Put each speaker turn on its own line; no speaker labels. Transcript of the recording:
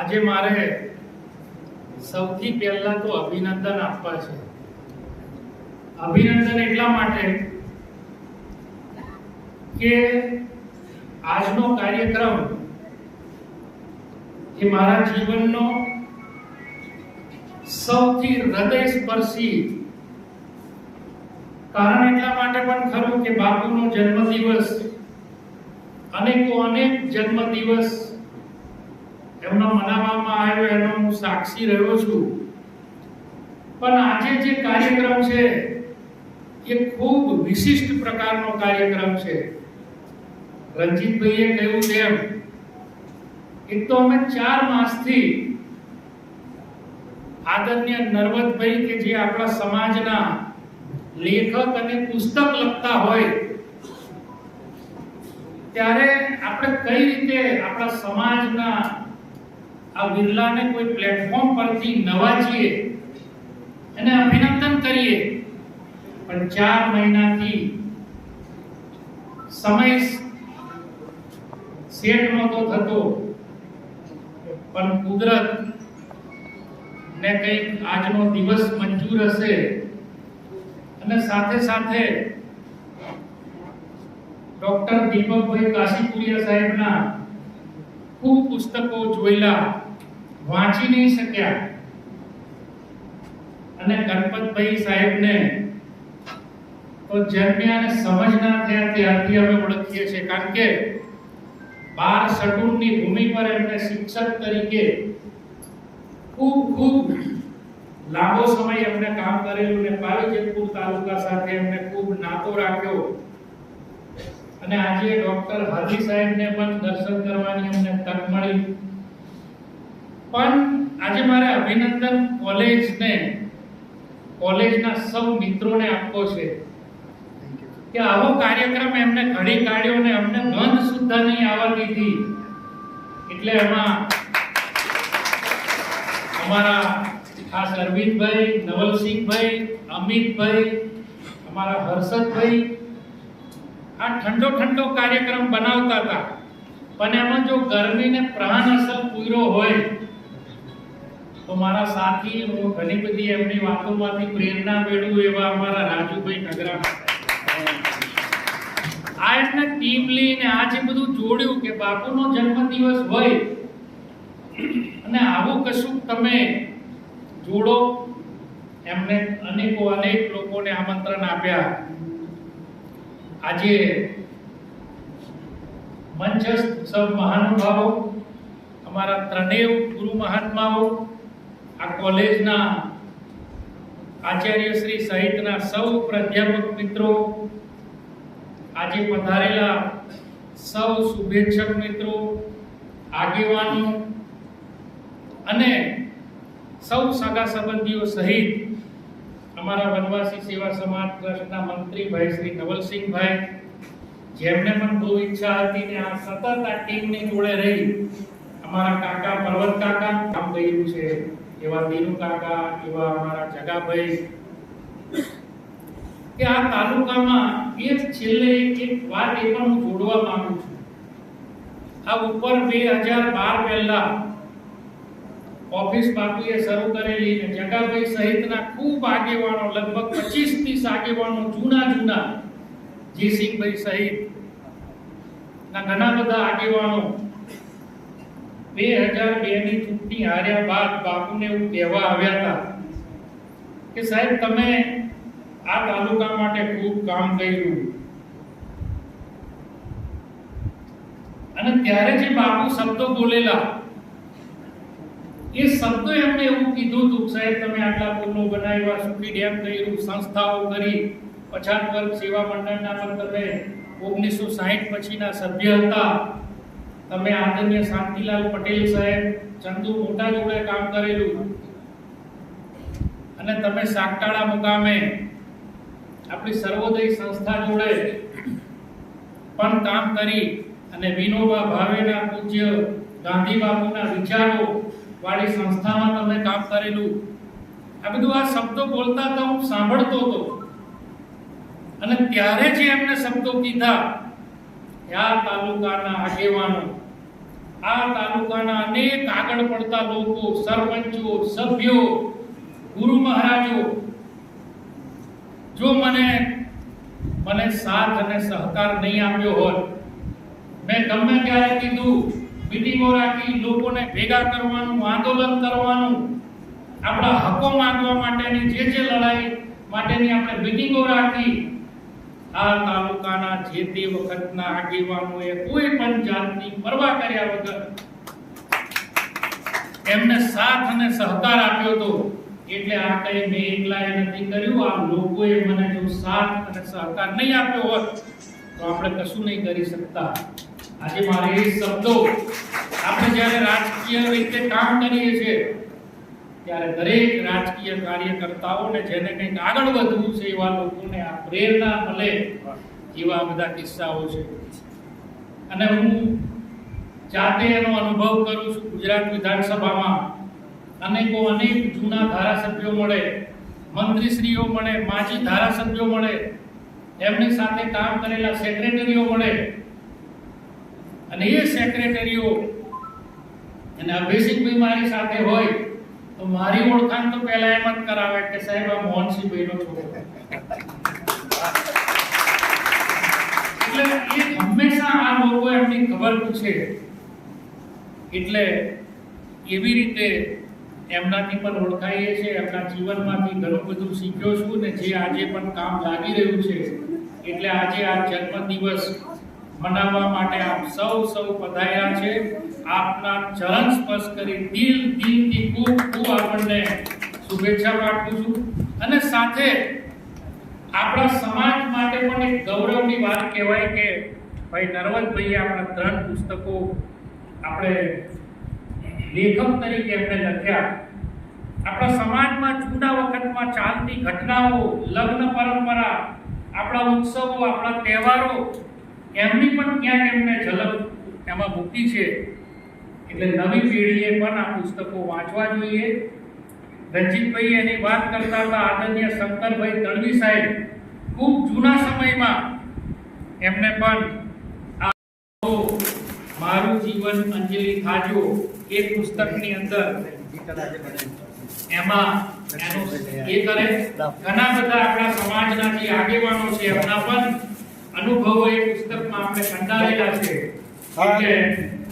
આજે મારે સૌથી પહેલા તો અભિનંદન આપવા છે. અભિનંદન એટલા માટે કે આજનો કાર્યક્રમ એ મારા જીવનનો સૌથી હૃદયસ્પર્શી કારણ એટલા માટે પણ ખરું કે બાપુનો જન્મદિવસ, અનેકો અનેક જન્મદિવસ એમનો મનાવવામાં આવ્યો, એનો હું સાક્ષી રહ્યો છું. પણ આજે જે કાર્યક્રમ છે, એ ખૂબ વિશિષ્ટ પ્રકારનો કાર્યક્રમ છે. રંજીતભાઈએ કહ્યું તેમ, એક તો અમે ચાર માસથી આદરણીય નરવતભાઈ કે જે આપણા સમાજના લેખક અને પુસ્તક લખતા હોય, ત્યારે આપણે કઈ રીતે આપણા સમાજના આ વિરલાને કોઈ પ્લેટફોર્મ પરથી નવાજીએ અને અભિનંદન કરીએ. પણ ચાર મહિનાથી સમય સેટ નહોતો થતો. પણ કુદરત ને કંઈક આજનો દિવસ મંજૂર હશે. અને સાથે સાથે ડોક્ટર દીપકભાઈ કાશીપુરિયા સાહેબના ખૂબ પુસ્તકો જોયેલા, વાંચી નહીં શક્યા. અને ગણપતભાઈ સાહેબને તો જન્મ્યા અને સમજના થયા ત્યારથી અમે ઓળખીએ છીએ. કારણ કે બાર શટુરની ભૂમિ પર એમને શિક્ષક તરીકે ખૂબ ખૂબ લાંબો સમય એમને કામ કરેલું ને પાવીજેતપુર તાલુકા સાથે એમને ખૂબ નાતો રાખ્યો. અને આજે ડોક્ટર હાજી સાહેબને પણ દર્શન કરવાની અમને તક મળી. પણ આજે મારે અભિનંદન કોલેજને કોલેજના સૌ મિત્રોને આપવો છે કે આવો કાર્યક્રમ એમને ઘડી કાઢ્યો ને અમને ગંધ સુદ્ધા નહીં આવવા દીધી. એટલે એમાં અમારા ખાસ અરવિંદભાઈ નવલસિંહભાઈ અમિતભાઈ અમારા હર્ષદભાઈ આ ઠંડો ઠંડો કાર્યક્રમ બનાવતા હતા. પણ એમાં જો ગરમીને પ્રાણ અસર પૂર્યો હોય, તો મારા સાથી, હું ઘણી બધી એમની વાતોમાંથી પ્રેરણા મેળવું એવા અમારા રાજુભાઈ નગરા આ એટલે ટીમ લઈને આ જે બધું જોડ્યું કે બાપુનો જન્મદિવસ હોય, અને આવું કશું તમે જોડો, એમને અનેકો અનેક લોકોને આમંત્રણ આપ્યા. આજે મંચસ્થ સૌ મહાનુભાવો, અમારા ત્રણેય ગુરુ મહાત્માઓ, આ કોલેજના આચાર્ય શ્રી સહિતના સૌ પ્રાધ્યાપક મિત્રો, આજે પધારેલા સૌ શુભેચ્છક મિત્રો, આગેવાનો અને સૌ સગા સંબંધીઓ સહિત અમારા વનવાસી સેવા સમાજ ટ્રસ્ટના મંત્રી ભાઈ શ્રી નવલસિંહભાઈ, જેમને પણ બહુ ઈચ્છા હતી ને આ સતત આ ટીમની જોડે રહી, અમારા કાકા પર્વત કાકા, કામ કર્યું છે, એવા દીનુ કાકા, એવા અમારા જગાભાઈ, કે આ તાલુકામાં એક છેલ્લે એક વાત એ પણ હું જોડવા માંગુ છું. આ ઉપર બે હજાર બાર પહેલા ઓફિસ બાપુએ શરૂ કરેલી અને જગાભાઈ સહિતના ખૂબ આગેવાનો, લગભગ પચીસ ત્રીસ આગેવાનો જૂના જૂના જીસિંહભાઈ સહિત ના ઘણા બધા આગેવાનો બે હજાર બે ની ચૂંટણી હાર્યા બાદ બાપુને એવું કહેવા આવ્યા હતા કે, સાહેબ, તમે આ તાલુકા માટે ખૂબ કામ કર્યું. અને ત્યારે જે બાપુ શબ્દો બોલેલા એ શબ્દો એમણે એવું કીધું હતું, સાહેબ, તમે આટલા પુલો બનાવ્યા, સુખી ડેમ કર્યું, સંસ્થાઓ કરી, પછાત વર્ગ સેવા મંડળના પણ તમે ઓગણીસો સાહીઠ પછીના સભ્ય હતા. તમે આદરણીય શાંતિલાલ પટેલ સાહેબ, ચંદુ મોટા જોડે કામ કરેલું. અને તમે સાગટાળા મુકામે આપણી સર્વોદય સંસ્થા જોડે પણ કામ કરી અને વિનોબા ભાવેના પૂજ્ય ગાંધી બાપુના વિચારો વાળી સંસ્થામાં તમે કામ કરેલું, આ બધું આ શબ્દો બોલતા હતા હું સાંભળતો હતો. અને ત્યારે જે એમને શબ્દો કીધા આ તાલુકાના આગેવાનો, આ તાલુકાના અનેક આગળ પડતા લોકો, સરપંચો, સભ્યો, ગુરુ મહારાજો, જો મને મને સાથ અને સહકાર નહીં આપ્યો હોત, મેં ગમે ત્યારે કીધું? મિટિંગો રાખી લોકોને ભેગા કરવાનું, આંદોલન કરવાનું, આપણા હકો માંગવા માટેની જે જે લડાઈ માટેની આપણે મિટિંગો રાખી આ તાલુકાના જે તે વખતના આગેવાનોએ કોઈ પણ જાતની પરવા કર્યા વગર એમને સાથ અને સહકાર આપ્યો હતો. એટલે આ કઈ મેં એકલાએ નથી કર્યું. આ લોકોએ મને જો સાથ અને સહકાર નહીં આપ્યો હોત, તો આપણે કશું નહીં કરી શકતા. આજે મારે શબ્દો આપણે જ્યારે રાજકીય રીતે કામ કરીએ છીએ, ત્યારે દરેક રાજકીય કાર્યકર્તાઓને જેને કંઈક આગળ વધવું છે એવા લોકોને આ પ્રેરણા મળે એવા બધા કિસ્સાઓ છે. અને હું જાતે એનો અનુભવ કરું છું ગુજરાત વિધાનસભામાં. અનેકો અનેક જૂના ધારાસભ્યો મળે, મંત્રીશ્રીઓ મળે, માજી ધારાસભ્યો મળે, એમની સાથે કામ કરેલા સેક્રેટરીઓ મળે અને એ સેક્રેટરીઓ અને અભિષેકભાઈ મારી સાથે હોય, તો મારી ઓળખાણ તો પહેલા એમ જ કરાવે કે સાહેબ, આ મોહનસિંહભાઈનો છોકરો. એટલે એ હંમેશા આ લોકો એમની ખબર પૂછે. એટલે એવી રીતે એમનાથી પણ ઓળખાઈએ છીએ, એમના જીવનમાંથી ઘણું બધું શીખ્યો છું ને જે આજે પણ કામ લાગી રહ્યું છે, એટલે આજે આ જન્મદિવસ મનાવવા માટે આપ સૌ સૌ પધાર્યા છે. આપના ચરણ સ્પર્શ કરી દિલ, દિલથી ખૂબ ખૂબ આપણને શુભેચ્છા પાઠવું છું. અને સાથે આપણા સમાજ માટે પણ એક ગૌરવની વાત કહેવાય કે, ભાઈ નરવતભાઈએ આપણા ત્રણ પુસ્તકો આપણે લેખક તરીકે એમણે લખ્યા. આપણા સમાજમાં જૂના વખતમાં ચાલતી ઘટનાઓ, લગ્ન, પરંપરા, આપણા ઉત્સવો, આપણા તહેવારો એમની પણ ક્યાંક એમને ઝલક એમાં મૂકી છે. એટલે નવી પેઢીએ પણ આ પુસ્તકો વાંચવા જોઈએ. રંજીતભાઈ એની વાત કરતા હતા આદરણીય શંકરભાઈ તળવી સાહેબ, ખૂબ જૂના સમયમાં એમને પણ આ મારું જીવન અંજલિ ખાજો એ પુસ્તકની અંદર એમાં એ કરે. ઘણા બધા આપણા સમાજના જે આગેવાનો છે એમના પણ અનુભવો એ પુસ્તકમાં આપણે કંડારેલા છે. એટલે